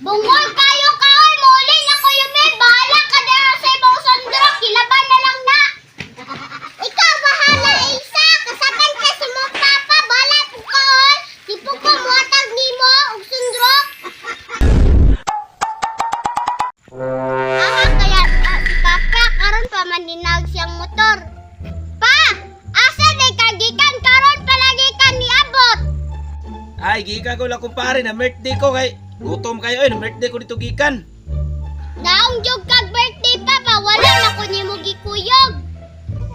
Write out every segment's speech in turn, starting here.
Bungol kayo kaoy muli na ko yume bahala ka na sa imong sandro kilaban na lang na. Ikaw bahala Isa kasaban ka sa mo papa bahala po kaoy. Di po ko muatag nimo og sundro. Aha kaya ah, si papa karon pa maninag siyang motor. Pa, asa kagikan karon palagi niabot. Ay, gikan ko lang kumpare na birthday ko kay gutom kayo eh, birthday ko dito gikan. Naong jug kag birthday papa wala na ko nimo gikuyog.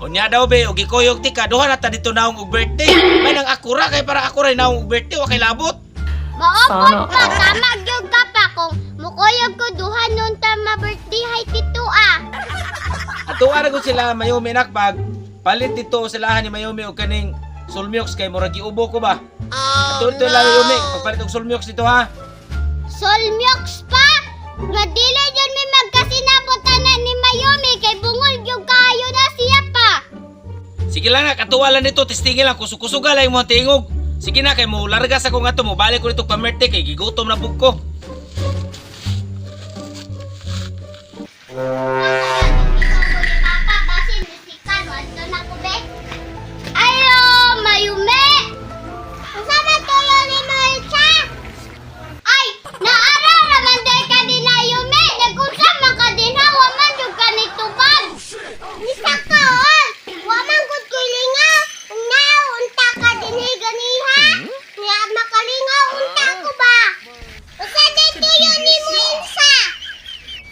Unya daw be, og gikoyog ti ka, duha na ta dito naong og birthday. May nang akura kay para ako rin naong og birthday, wa kay labot. Maopot pa, tama gyud ka pa kung mukuyog ko duha nun ta ma birthday hay tito ah. Ato ara ko sila Mayumi nakpag palit dito silahan ni Mayumi og kaning sulmyoks kay murag giubo ko ba. Ato ito lang Mayumi, pagpalit og sulmyoks dito ha. Solmyoks pa. Nga dili jud mi magkasinabot na ni Mayumi kay bungol gyud kaayo na siya pa. Sige lang na, katuwa lang dito, testingin lang, kusog-kusuga lang yung tingog. Sige na, kay mo largas ako nga to, mo balik ko dito pamerte kay gigutom na bug ko.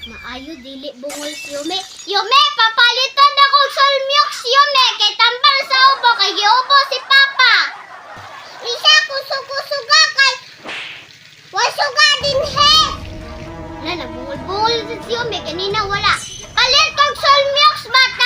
Maayo dili bungol si Yume. Yume, papalitan na kong solmyok si Yume kay tambal sa ubo kay giubo si Papa. Isa ko suga kay wasuga din he. Wala na bungol-bungol si Yume kanina wala. Palit kong solmyok bata.